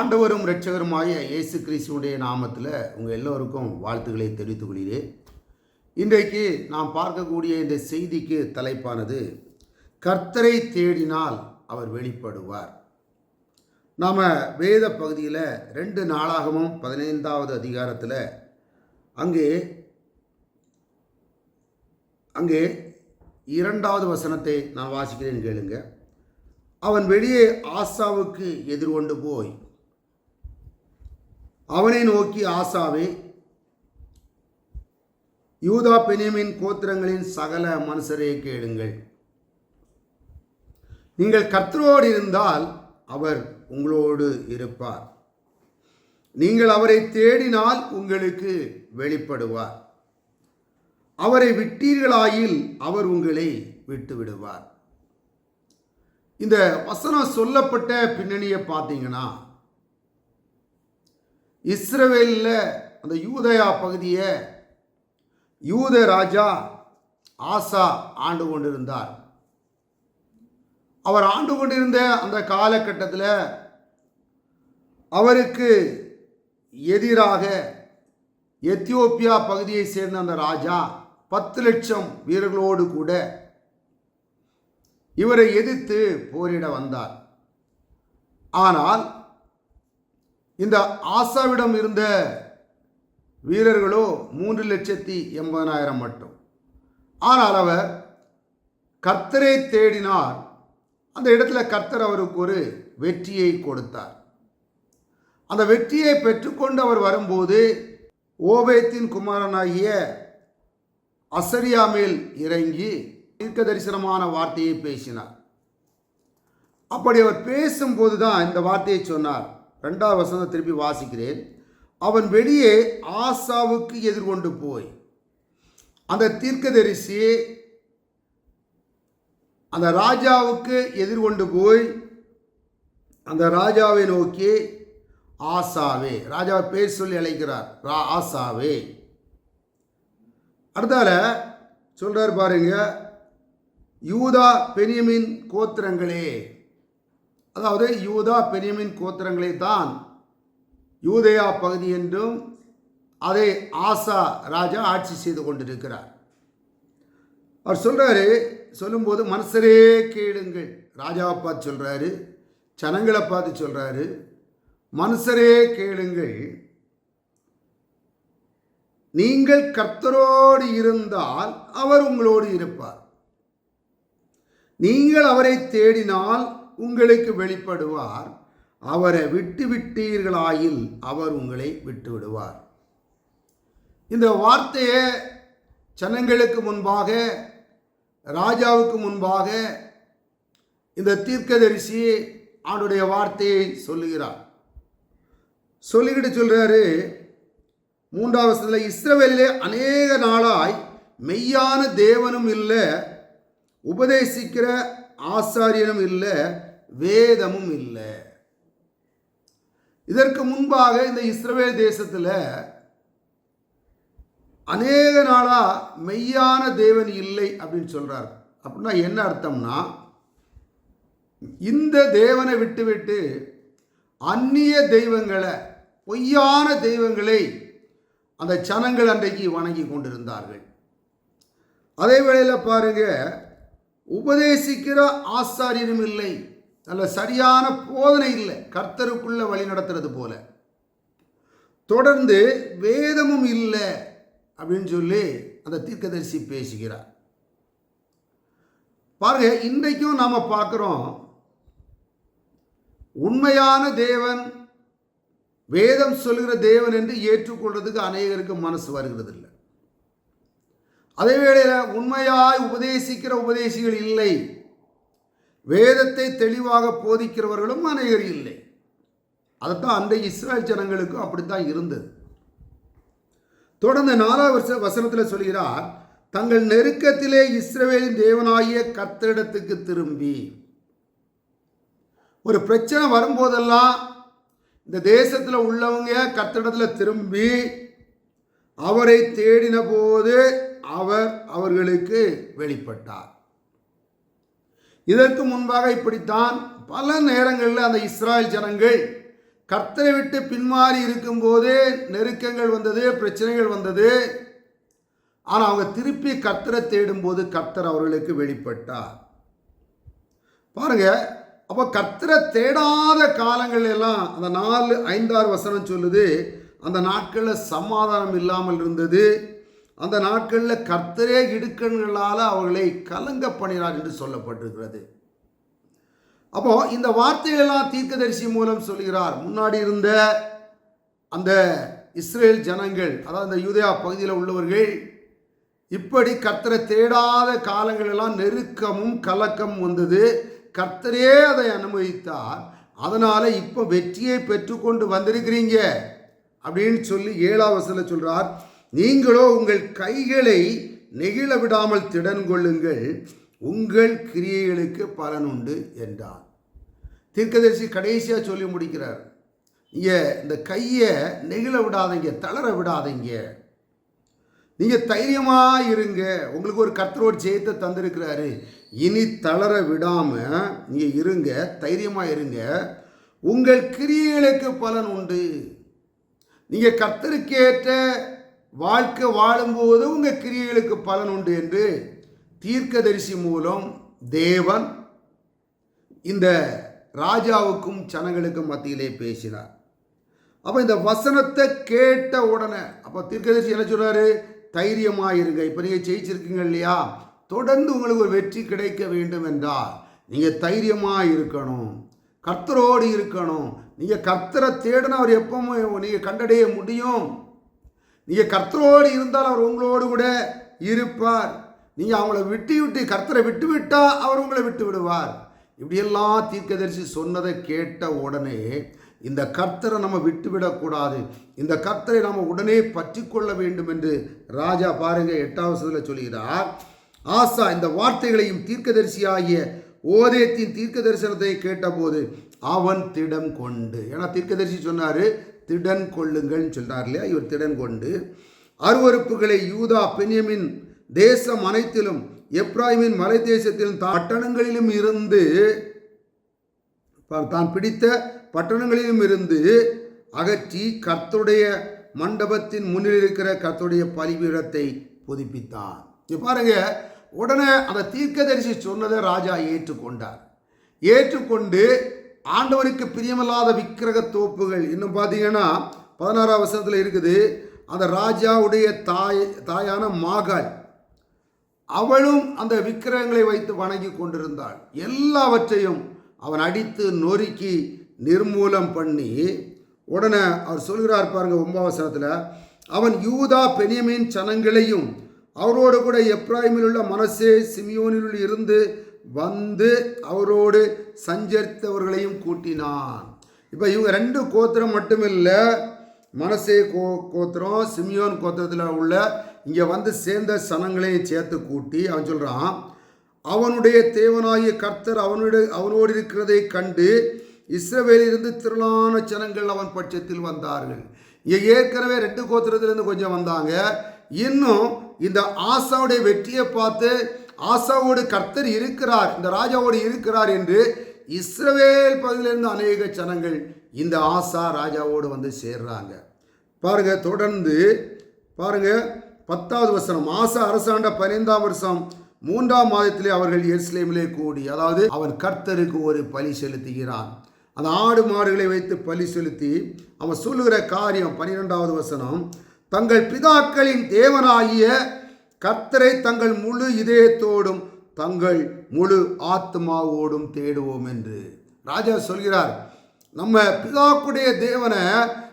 ஆண்டவரும் இரட்சகருமாய இயேசு கிறிஸ்துடைய நாமத்தில் உங்கள் எல்லோருக்கும் வாழ்த்துக்களை தெரிவித்துக் கொள்கிறேன். இன்றைக்கு நாம் பார்க்கக்கூடிய இந்த செய்திக்கு தலைப்பானது கர்த்தரை தேடினால் அவர் வெளிப்படுவார். நாம் வேத பகுதியில் ரெண்டு நாளாகவும் பதினைந்தாவது அதிகாரத்தில் அங்கே அங்கே இரண்டாவது வசனத்தை நான் வாசிக்கிறேன் கேளுங்க. அவன் வெளியே ஆசாவுக்கு எதிர்கொண்டு போய் அவனை நோக்கி ஆசாவே யூதா பெனியமின் கோத்திரங்களின் சகல மனுஷரே கேளுங்கள். நீங்கள் கர்த்தரோடு இருந்தால் அவர் உங்களோடு இருப்பார். நீங்கள் அவரை தேடினால் உங்களுக்கு வெளிப்படுவார். அவரை விட்டீர்களாயில் அவர் உங்களை விட்டு விடுவார் இந்த வசனம் சொல்லப்பட்ட பின்னணியை பார்த்தீங்கன்னா இஸ்ரவேலில் அந்த யூதயா பகுதியை யூத ராஜா ஆசா ஆண்டு கொண்டிருந்தார். அவர் ஆண்டு கொண்டிருந்த அந்த காலகட்டத்தில் அவருக்கு எதிராக எத்தியோப்பியா பகுதியை சேர்ந்த அந்த ராஜா பத்து லட்சம் வீரர்களோடு கூட இவரை எதிர்த்து போரிட வந்தார். ஆனால் இந்த ஆசாவிடம் இருந்த வீரர்களோ மூன்று லட்சத்தி எண்பதனாயிரம் மட்டும். ஆனால் அவர் கர்த்தரை தேடினார். அந்த இடத்துல கர்த்தர் அவருக்கு ஒரு வெற்றியை கொடுத்தார். அந்த வெற்றியை பெற்றுக்கொண்டு அவர் வரும்போது ஓபேத்தின் குமாரனாகிய அசரியா மேல் இறங்கி தீர்க்க தரிசனமான வார்த்தையை பேசினார். அப்படி அவர் பேசும்போது தான் இந்த வார்த்தையை சொன்னார். ரெண்டாவது வசனம் திருப்பி வாசிக்கிறேன். அவன் வெளியே ஆசாவுக்கு எதிர்கொண்டு போய் அந்த தீர்க்கதரிசி அந்த ராஜாவுக்கு எதிர்கொண்டு போய் அந்த ராஜாவை நோக்கி ஆசாவே ராஜாவை பேர் சொல்லி அழைக்கிறார். ரா ஆசாவே. அடுத்தால சொல்கிறார் பாருங்க யூதா பெரியமின் கோத்திரங்களே அதாவது யூதா பெரியமின் கோத்திரங்களை தான் யூதயா பகுதி என்றும் அதை ஆசா ராஜா ஆட்சி செய்து கொண்டிருக்கிறார். அவர் சொல்கிறாரு சொல்லும்போது மனுஷரே கேளுங்கள். ராஜாவை பார்த்து சொல்கிறாரு ஜனங்களை பார்த்து சொல்கிறாரு மனுஷரே கேளுங்கள். நீங்கள் கர்த்தரோடு இருந்தால் அவர் உங்களோடு இருப்பார். நீங்கள் அவரை தேடினால் உங்களுக்கு வெளிப்படுவார். அவரை விட்டு விட்டீர்களாயில் அவர் உங்களை விட்டு விடுவார். இந்த வார்த்தையை ஜனங்களுக்கு முன்பாக ராஜாவுக்கு முன்பாக இந்த தீர்க்கதரிசி அவனுடைய வார்த்தையை சொல்லுகிறார். சொல்லிக்கிட்டு சொல்கிறாரு மூன்றாவது வசனத்தில் இஸ்ரவேலிலே அநேக நாளாய் மெய்யான தேவனும் இல்லை உபதேசிக்கிற ஆசாரியனும் இல்லை வேதமும் இல்லை. இதற்கு முன்பாக இந்த இஸ்ரவேல் தேசத்தில் அநேக நாளாக மெய்யான தேவன் இல்லை அப்படின்னு சொல்கிறார் அப்படின்னா என்ன அர்த்தம்னா இந்த தேவனை விட்டுவிட்டு அந்நிய தெய்வங்களை பொய்யான தெய்வங்களை அந்த சனங்கள் அன்றைக்கு வணங்கி கொண்டிருந்தார்கள். அதே வேளையில் பாருங்க உபதேசிக்கிற ஆசாரியரும் இல்லை. நல்ல சரியான போதனை இல்லை. கர்த்தருக்குள்ள வழி நடத்துறது போல. தொடர்ந்து வேதமும் இல்லை அப்படின்னு சொல்லி அந்த தீர்க்கதரிசி பேசுகிறார். பாருங்க இன்றைக்கும் நாம் பார்க்குறோம் உண்மையான தேவன் வேதம் சொல்கிற தேவன் என்று ஏற்றுக்கொள்றதுக்கு அநேகருக்கு மனசு வருகிறது இல்லை அதே வேளையில் உண்மையாய் உபதேசிக்கிற உபதேசிகள் இல்லை. வேதத்தை தெளிவாக போதிக்கிறவர்களும் அநேகர் இல்லை. அதைத்தான் அந்த இஸ்ரேல் ஜனங்களுக்கும் அப்படித்தான் இருந்தது. தொடர்ந்து நாலாவது வருஷ வசனத்தில் சொல்கிறார் தங்கள் நெருக்கத்திலே இஸ்ரவேலின் தேவனாகிய கத்தரிடத்துக்கு திரும்பி. ஒரு பிரச்சனை வரும்போதெல்லாம் இந்த தேசத்தில் உள்ளவங்க கத்திடத்தில் திரும்பி அவரை தேடின போது அவர் அவர்களுக்கு வெளிப்பட்டார். இதற்கு முன்பாக இப்படித்தான் பல நேரங்களில் அந்த இஸ்ராயல் ஜனங்கள் கர்த்தரை விட்டு பின்மாறி இருக்கும்போது நெருக்கங்கள் வந்தது பிரச்சனைகள் வந்தது. ஆனால் அவங்க திருப்பி கர்த்தரை தேடும்போது கர்த்தர் அவர்களுக்கு வெளிப்பட்டார். பாருங்க அப்போ கர்த்தரை தேடாத காலங்கள் எல்லாம் அந்த நாலு ஐந்தாறு வசனம் சொல்லுது அந்த நாட்களில் சமாதானம் இல்லாமல் இருந்தது. அந்த நாட்களில் கர்த்தரே இடுக்கண்களால் அவர்களை கலங்க பண்ணினார் என்று சொல்லப்பட்டிருக்கிறது. அப்போ இந்த வார்த்தைகளெல்லாம் தீர்க்கதரிசி மூலம் சொல்கிறார் முன்னாடி இருந்த அந்த இஸ்ரேல் ஜனங்கள் அதாவது அந்த யூதயா பகுதியில் உள்ளவர்கள் இப்படி கர்த்தரை தேடாத காலங்களெல்லாம் நெருக்கமும் கலக்கம் வந்தது. கர்த்தரே அதை அனுமதித்தார். அதனால் இப்போ வெற்றியை பெற்றுக்கொண்டு வந்திருக்கிறீங்க அப்படின்னு சொல்லி ஏழாவசில் சொல்கிறார் நீங்களோ உங்கள் கைகளை நெகிழ விடாமல் திடன் கொள்ளுங்கள் உங்கள் கிரியைகளுக்கு பலன் உண்டு என்றான் தீர்க்கதரிசி கடைசியாக சொல்லி முடிக்கிறார். நீங்கள் இந்த கையை நெகிழ விடாதீங்க தளர விடாதீங்க. நீங்கள் தைரியமாக இருங்க. உங்களுக்கு ஒரு கர்த்தரோட ஜெயத்தை தந்திருக்கிறாரு. இனி தளர விடாமல் நீங்கள் இருங்க தைரியமாக இருங்க. உங்கள் கிரியைகளுக்கு பலன் உண்டு. நீங்கள் கர்த்தருக்கேற்ற வாழ்க்கை வாழும்போது உங்கள் கிரியைகளுக்கு பலன் உண்டு என்று தீர்க்கதரிசி மூலம் தேவன் இந்த ராஜாவுக்கும் ஜனங்களுக்கும் மத்தியிலே பேசினார். அப்போ இந்த வசனத்தை கேட்ட உடனே அப்போ தீர்க்கதரிசி என்ன சொல்கிறாரு தைரியமாக இருங்க இப்போ நீங்கள் ஜெயிச்சிருக்கீங்க இல்லையா? தொடர்ந்து உங்களுக்கு ஒரு வெற்றி கிடைக்க வேண்டும் என்றால் நீங்கள் தைரியமாக இருக்கணும் கர்த்தரோடு இருக்கணும். நீங்கள் கர்த்தரை தேடினா அவர் எப்பவும் நீங்கள் கண்டடைய முடியும். நீங்கள் கர்த்தரோடு இருந்தால் அவர் உங்களோடு கூட இருப்பார். நீங்கள் அவங்கள விட்டு விட்டு கர்த்தரை விட்டு விட்டால் அவர் உங்களை விட்டு விடுவார். இப்படியெல்லாம் தீர்க்கதரிசி சொன்னதை கேட்ட உடனே இந்த கர்த்தரை நம்ம விட்டுவிடக்கூடாது இந்த கர்த்தரை நம்ம உடனே பற்றி கொள்ள வேண்டும் என்று ராஜா பாருங்க எட்டாவது சொல்கிறார் ஆசா இந்த வார்த்தைகளையும் தீர்க்கதரிசியாகிய ஓதேத்தின் தீர்க்க தரிசனத்தை கேட்டபோது அவன் திடம் கொண்டு. ஏன்னா தீர்க்கதரிசி சொன்னார் திடன் கொள்ளுங்கள்னு சொல்கிறார் இல்லையா? இவர் திடன் கொண்டு அருவறுப்புகளை யூதா பென்யமின் தேசம் அனைத்திலும் எப்ராஹிமின் மலை தேசத்திலும் பட்டணங்களிலும் இருந்து தான் பிடித்த பட்டணங்களிலும் இருந்து அகற்றி கர்த்துடைய மண்டபத்தின் முன்னில் இருக்கிற கர்த்துடைய பலிபீடத்தை புதுப்பித்தான். பாருங்க உடனே அந்த தீர்க்கதரிசி சொன்னதை ராஜா ஏற்றுக்கொண்டார். ஏற்றுக்கொண்டு ஆண்டவருக்கு பிரியமில்லாத விக்கிரக தோப்புகள் இன்னும் பார்த்தீங்கன்னா பதினாறாம் வருஷத்தில் இருக்குது அந்த ராஜாவுடைய தாய் தாயான மாகாள் அவளும் அந்த விக்கிரகங்களை வைத்து வணங்கி கொண்டிருந்தாள். எல்லாவற்றையும் அவன் அடித்து நொறுக்கி நிர்மூலம் பண்ணி உடனே அவர் சொல்கிறார் பாருங்க ஒம்பாவசனத்தில் அவன் யூதா பெனியமின் சனங்களையும் அவரோடு கூட எப்ராஹிமில் உள்ள மனசே சிமியோனில் இருந்து வந்து அவரோடு சஞ்சரித்தவர்களையும் கூட்டினான். இப்போ இவங்க ரெண்டு கோத்திரம் மட்டுமில்லை மனசே கோ கோத்திரம் சிமியோன் கோத்திரத்தில் உள்ள இங்கே வந்து சேர்ந்த சனங்களையும் சேர்த்து கூட்டி அவன் சொல்கிறான் அவனுடைய தேவனாகிய கர்த்தர் அவனுடைய அவனோடு இருக்கிறதை கண்டு இஸ்ரவேலிருந்து திரளான ஜனங்கள் அவன் பட்சத்தில் வந்தார்கள். இங்கே ஏற்கனவே ரெண்டு கோத்திரத்திலிருந்து கொஞ்சம் வந்தாங்க. இன்னும் இந்த ஆசாவுடைய வெற்றியை பார்த்து ஆசாவோடு கர்த்தர் இருக்கிறார் இந்த ராஜாவோடு இருக்கிறார் என்று இஸ்ரவேல் பகுதியிலிருந்து அநேக ஜனங்கள் இந்த ஆசா ராஜாவோடு வந்து சேர்றாங்க. பாருங்க தொடர்ந்து பாருங்க பத்தாவது வசனம். ஆசா அரசாண்ட பதினைந்தாம் வருஷம் மூன்றாம் மாதத்திலே அவர்கள் எருசலேமிலே கூடி அதாவது அவன் கர்த்தருக்கு ஒரு பலி செலுத்துகிறான். அந்த ஆடு மாடுகளை வைத்து பலி செலுத்தி அவன் சொல்லுகிற காரியம் பன்னிரெண்டாவது வசனம். தங்கள் பிதாக்களின் தேவனாகிய கர்த்தரை தங்கள் முழு இதயத்தோடும் தங்கள் முழு ஆத்மாவோடும் தேடுவோம் என்று. ராஜா சொல்கிறார் நம்ம பிதாக்குடைய தேவனை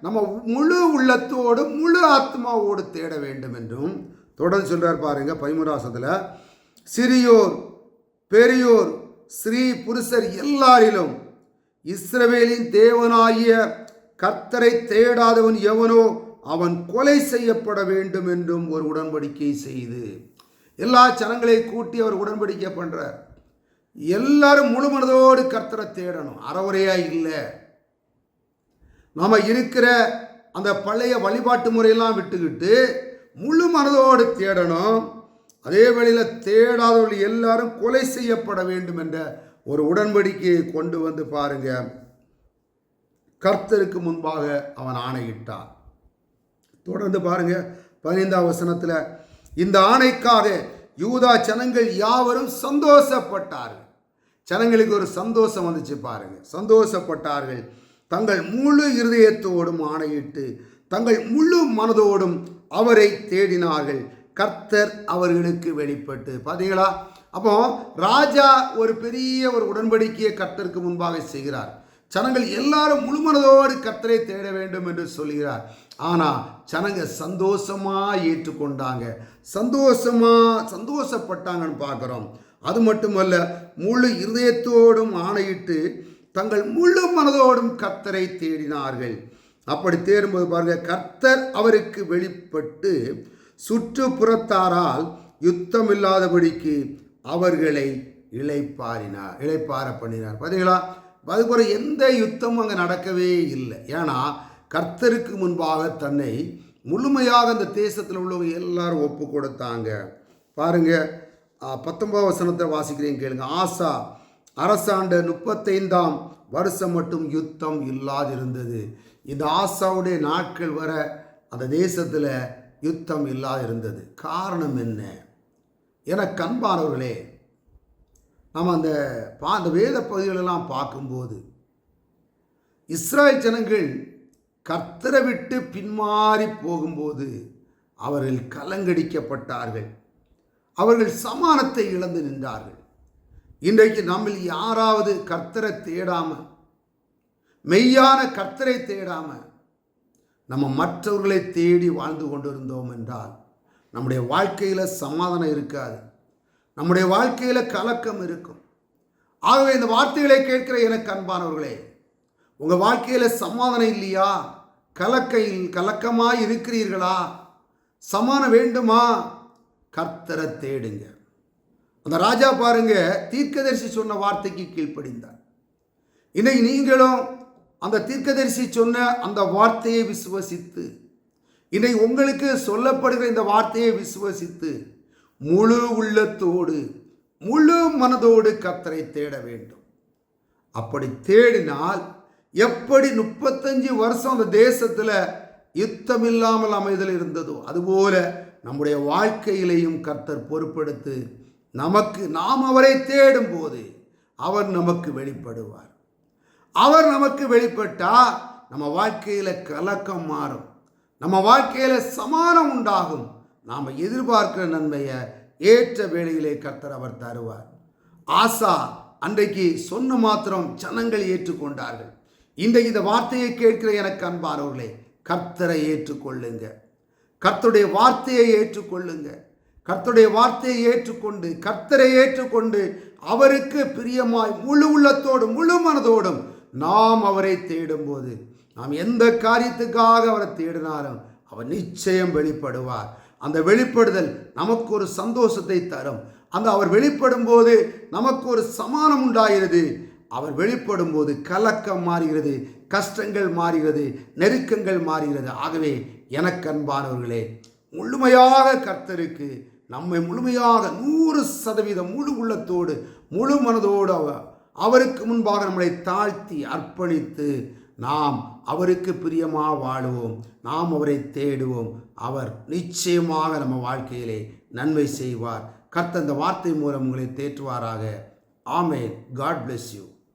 நம்ம முழு உள்ளத்தோடு முழு ஆத்மாவோடு தேட வேண்டும் என்றும் தொடர்ந்து சொல்கிறார் பாருங்க பைமுராசத்தில் சிறியோர் பெரியோர் ஸ்ரீ புருஷர் எல்லாரிலும் இஸ்ரவேலின் தேவனாகிய கர்த்தரை தேடாதவன் எவனோ அவன் கொலை செய்யப்பட வேண்டும் என்றும் ஒரு உடன்படிக்கை செய்து எல்லா ஜனங்களையும் கூட்டி அவர் உடன்படிக்கை பண்ணுறார் எல்லாரும் முழு மனதோடு கர்த்தரை தேடணும். அறவுரையா இல்லை. நம்ம இருக்கிற அந்த பழைய வழிபாட்டு முறையெல்லாம் விட்டுக்கிட்டு முழு மனதோடு தேடணும். அதே வழியில் தேடாதவர்கள் எல்லாரும் கொலை செய்யப்பட வேண்டும் என்ற ஒரு உடன்படிக்கையை கொண்டு வந்து பாருங்க. கர்த்தருக்கு முன்பாக அவன் ஆணையிட்டான். தொடர்ந்து பாருங்க பதினைந்தாம் வசனத்தில் இந்த ஆணைக்காக யூதா ஜனங்கள் யாவரும் சந்தோஷப்பட்டார்கள். ஜனங்களுக்கு ஒரு சந்தோஷம் வந்துச்சு பாருங்க சந்தோஷப்பட்டார்கள். தங்கள் முழு இருதயத்தோடும் ஆணையிட்டு தங்கள் முழு மனதோடும் அவரை தேடினார்கள். கர்த்தர் அவர்களுக்கு வெளிப்பட்டு. பார்த்தீங்களா அப்போ ராஜா ஒரு பெரிய ஒரு உடன்படிக்கையை கர்த்தருக்கு முன்பாக செய்கிறார். ஜனங்கள் எல்லாரும் முழுமனதோடு கத்தரை தேட வேண்டும் என்று சொல்கிறார் ஆனால் ஜனங்க சந்தோஷமாக ஏற்றுக்கொண்டாங்க. சந்தோஷமாக சந்தோஷப்பட்டாங்கன்னு பார்க்குறோம். அது மட்டுமல்ல முழு இருதயத்தோடும் ஆணையிட்டு தங்கள் முழு மனதோடும் கத்தரை தேடினார்கள். அப்படி தேடும்போது பாருங்க கர்த்தர் அவருக்கு வெளிப்பட்டு சுற்றுப்புறத்தாரால் யுத்தம் இல்லாதபடிக்கு அவர்களை இழைப்பாரினார் இழைப்பார பண்ணினார். பார்த்தீங்களா அதுபோல் எந்த யுத்தமும் அங்கே நடக்கவே இல்லை. ஏன்னா கர்த்தருக்கு முன்பாக தன்னை முழுமையாக அந்த தேசத்தில் உள்ளவங்க எல்லாரும் ஒப்பு கொடுத்தாங்க. பாருங்க பத்தொன்பது வசனத்தை வாசிக்கிறேன் கேளுங்க. ஆசா அரசாண்டு முப்பத்தைந்தாம் வருஷம் மட்டும் யுத்தம் இல்லாதிருந்தது. இந்த ஆசாவுடைய நாட்கள் வர அந்த தேசத்தில் யுத்தம் இல்லாதிருந்தது. காரணம் என்ன? என கண்பானவர்களே நம்ம அந்த பா அந்த வேத பகுதிகளெல்லாம் பார்க்கும்போது இஸ்ராயல் ஜனங்கள் கர்த்தரை விட்டு பின்மாறி போகும்போது அவர்கள் கலங்கடிக்கப்பட்டார்கள். அவர்கள் சமானத்தை இழந்து நின்றார்கள். இன்றைக்கு நம்மில் யாராவது கர்த்தரை தேடாம மெய்யான கர்த்தரை தேடாம நம்ம மற்றவர்களை தேடி வாழ்ந்து கொண்டிருந்தோம் என்றால் நம்முடைய வாழ்க்கையில் சமாதானம் இருக்காது. நம்முடைய வாழ்க்கையில் கலக்கம் இருக்கும். ஆகவே இந்த வார்த்தைகளை கேட்கிற எனக்கு அன்பானவர்களே உங்கள் வாழ்க்கையில் சமாதானம் இல்லையா? கலக்கையில் கலக்கமாக இருக்கிறீர்களா? சமானம் வேண்டுமா? கர்த்தரை தேடுங்க. அந்த ராஜா பாருங்க தீர்க்கதரிசி சொன்ன வார்த்தைக்கு கீழ்ப்படிந்தார். இன்னைக்கு நீங்களும் அந்த தீர்க்கதரிசி சொன்ன அந்த வார்த்தையை விசுவசித்து இன்னைக்கு உங்களுக்கு சொல்லப்படுகிற இந்த வார்த்தையை விசுவசித்து முழு உள்ளத்தோடு முழு மனதோடு கத்தரை தேட வேண்டும். அப்படி தேடினால் எப்படி முப்பத்தஞ்சு வருஷம் அந்த தேசத்தில் யுத்தம் இல்லாமல் அமைதல் இருந்ததோ அதுபோல நம்முடைய வாழ்க்கையிலையும் கர்த்தர் பொறுப்படுத்து நமக்கு நாம் அவரை தேடும் போது அவர் நமக்கு வெளிப்படுவார். அவர் நமக்கு வெளிப்பட்டா நம்ம வாழ்க்கையில் கலக்கம் மாறும். நம்ம வாழ்க்கையில் சமானம் உண்டாகும். நாம் எதிர்பார்க்கிற நன்மையை ஏற்ற வேளையிலே கர்த்தர் அவர் தருவார். ஆசா அன்றைக்கு சொன்ன மாத்திரம் ஜனங்கள் ஏற்றுக்கொண்டார்கள். இன்றைக்கு இந்த வார்த்தையை கேட்கிற எனக்கு அன்பானவர்களே கர்த்தரை ஏற்றுக்கொள்ளுங்க. கர்த்தருடைய வார்த்தையை ஏற்றுக்கொள்ளுங்க. கர்த்தருடைய வார்த்தையை ஏற்றுக்கொண்டு கர்த்தரை ஏற்றுக்கொண்டு அவருக்கு பிரியமாய் முழு உள்ளத்தோடும் முழு மனதோடும் நாம் அவரை தேடும்போது நாம் எந்த காரியத்துக்காக அவரை தேடினாலும் அவர் நிச்சயம் வெளிப்படுவார். அந்த வெளிப்படுதல் நமக்கு ஒரு சந்தோஷத்தை தரும். அந்த அவர் வெளிப்படும் போது நமக்கு ஒரு சமானம் உண்டாகிறது. அவர் வெளிப்படும் போது கலக்கம் மாறுகிறது கஷ்டங்கள் மாறுகிறது நெருக்கங்கள் மாறுகிறது. ஆகவே எனக்கு அன்பானவர்களே முழுமையாக கர்த்தருக்கு நம்மை முழுமையாக நூறு சதவீதம் முழு உள்ளத்தோடு முழு மனதோடு அவருக்கு முன்பாக நம்மளை தாழ்த்தி அர்ப்பணித்து நாம் அவருக்கு பிரியமாக வாழுவோம். நாம் அவரை தேடுவோம். அவர் நிச்சயமாக நம்ம வாழ்க்கையிலே நன்மை செய்வார். கர்த்த அந்த வார்த்தை மூலம் உங்களை தேற்றுவாராக. ஆமே காட் பிளெஸ் யூ